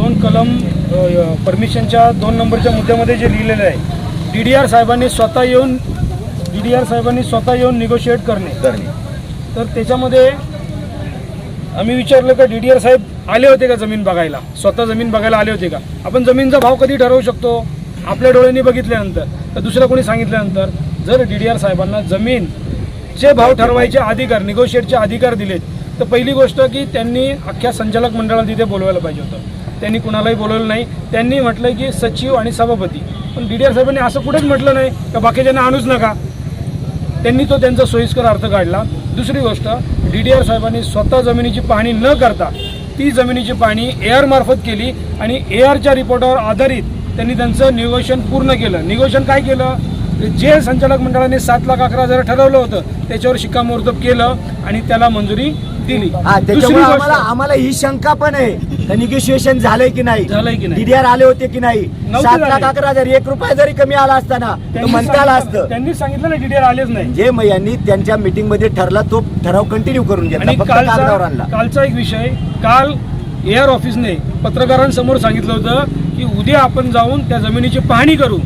दोन कलम परमिशनच्या दोन नंबरच्या मुद्द्यामध्ये जे लिहिलेलं आहे डी डी आर साहेबांनी स्वतः येऊन डी डी आर साहेबांनी स्वतः येऊन निगोशिएट करणे. तर त्याच्यामध्ये आम्ही विचारलं का डी डी आर साहेब आले होते का जमीन बघायला? स्वतः जमीन बघायला आले होते का? आपण जमीनचा भाव कधी ठरवू शकतो? आपल्या डोळ्यांनी बघितल्यानंतर तर दुसरं कोणी सांगितल्यानंतर जर डी डी आर साहेबांना जमीनचे भाव ठरवायचे अधिकार निगोशिएटचे अधिकार दिलेत तर पहिली गोष्ट की त्यांनी अख्ख्या संचालक मंडळाला तिथे बोलवायला पाहिजे होतं. त्यांनी कुणालाही बोलवलं नाही. त्यांनी म्हटलं की सचिव आणि सभापती. पण डी डी आर साहेबांनी असं कुठेच म्हटलं नाही का बाकीच्यांना आणूच नका. त्यांनी तो त्यांचा सोयीस्कर अर्थ काढला. दुसरी गोष्ट डी डी आर साहेबांनी स्वतः जमिनीची पाहणी न करता ती जमिनीची पाहणी ए आरमार्फत केली आणि ए आरच्या रिपोर्टावर आधारित त्यांनी त्यांचं निगोशन पूर्ण केलं. निगोशन काय केलं? जे संचालक मंडळाने सात लाख अकरा हजार ठरवलं होतं त्याच्यावर शिक्कामोर्तब केलं आणि त्याला मंजुरी हा त्याच्यामुळे आम्हाला गोष्ट आम्हाला ही शंका पण आहे. निगोशिएशन झालंय की नाही? झालंय की नाही? डीडीआर आले होते की नाही? नव्हते सात झाले. लाख अकरा हजार एक रुपया जरी कमी आला असताना तर त्यांनी म्हणता आलं सांगितलं- असतं. त्यांनी सांगितलं ना डीडीआर आलेच नाही. जे मग यांनी त्यांच्या मीटिंगमध्ये ठरला तो ठराव कंटिन्यू करून घेतला आणि फक्त कागदावर कालचा आणला कालचा एक विषय काल एअर ऑफिसने पत्रकारांसमोर सांगितलं होतं की उद्या आपण जाऊन त्या जमिनीची पाहणी करू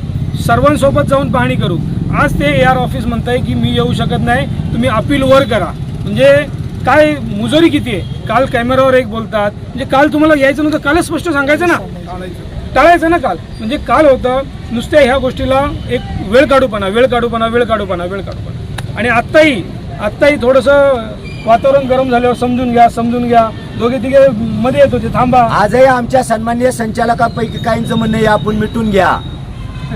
सर्वांसोबत जाऊन पाहणी करू. आज ते एअर ऑफिस म्हणताय की मी येऊ शकत नाही तुम्ही अपील वर करा. म्हणजे काय मुजोरी किती आहे? काल कॅमेरावर एक बोलतात. म्हणजे काल तुम्हाला यायचं नव्हतं कालच स्पष्ट सांगायचं ना? टाळायचं ना काल? म्हणजे काल होतं नुसत्या ह्या गोष्टीला एक वेळ काढूपणा वेळ काढूपणा वेळ काढूपणा वेळ काढूपणा आणि आत्ताही आत्ताही थोडंसं वातावरण गरम झाल्यावर समजून घ्या समजून घ्या. दोघे तिघे मध्ये येत होते थांबा. आजही आमच्या सन्मान्य संचालकापैकी काहींचं म्हणणं आहे आपण मिटून घ्या.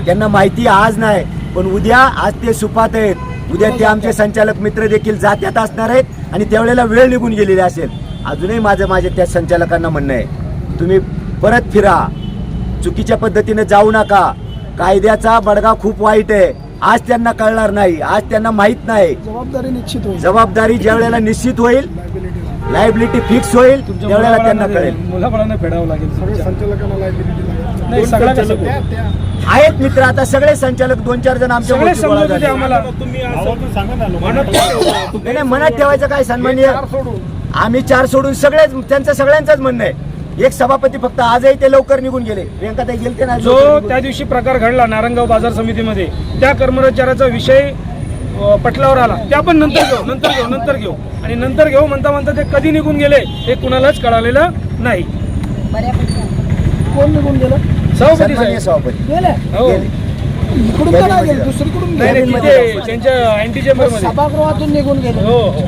त्यांना माहिती आज नाही पण उद्या आज ते सुपात आहेत. उद्या ते आमचे संचालक मित्र देखील जात्यात असणार आहेत आणि त्यावेळेला वेळ निघून गेलेली असेल. अजूनही माझं माझ्या त्या संचालकांना म्हणणं आहे तुम्ही परत फिरा. चुकीच्या पद्धतीने जाऊ नका. कायद्याचा बडगा खूप वाईट आहे. आज त्यांना कळणार नाही. आज त्यांना माहीत नाही. जबाबदारी निश्चित होईल. जबाबदारी ज्या वेळेला निश्चित होईल लायबिलिटी फिक्स होईल त्यावेळेला त्यांना कळेल. मुलाबाळांना फेडावं लागेल. संचालकांना. नाही सगळ्या त्या- आहेत मित्र आता सगळे संचालक दोन चार जण आमच्या नाही, मनात ठेवायचं काय सन्मान्य आम्ही चार सोडून सगळेच त्यांचं सगळ्यांचंच म्हणणं आहे. एक सभापती फक्त आजही ते लवकर निघून गेले. प्रियंका गेलते ना जो त्या दिवशी प्रकार घडला नारंगाव बाजार समितीमध्ये त्या कर्मचाऱ्याचा विषय पटलावर आला. ते आपण नंतर घेऊ नंतर घेऊ नंतर घेऊ. आणि नंतर घेऊ म्हणता म्हणता ते कधी निघून गेले हे कुणालाच कळालेलं नाही. कोण निघून गेलं? सभापती हो. दुसरीकडून त्यांच्या अँटी चेंबरमध्ये. सभागृहातून निघून गेले. हो हो.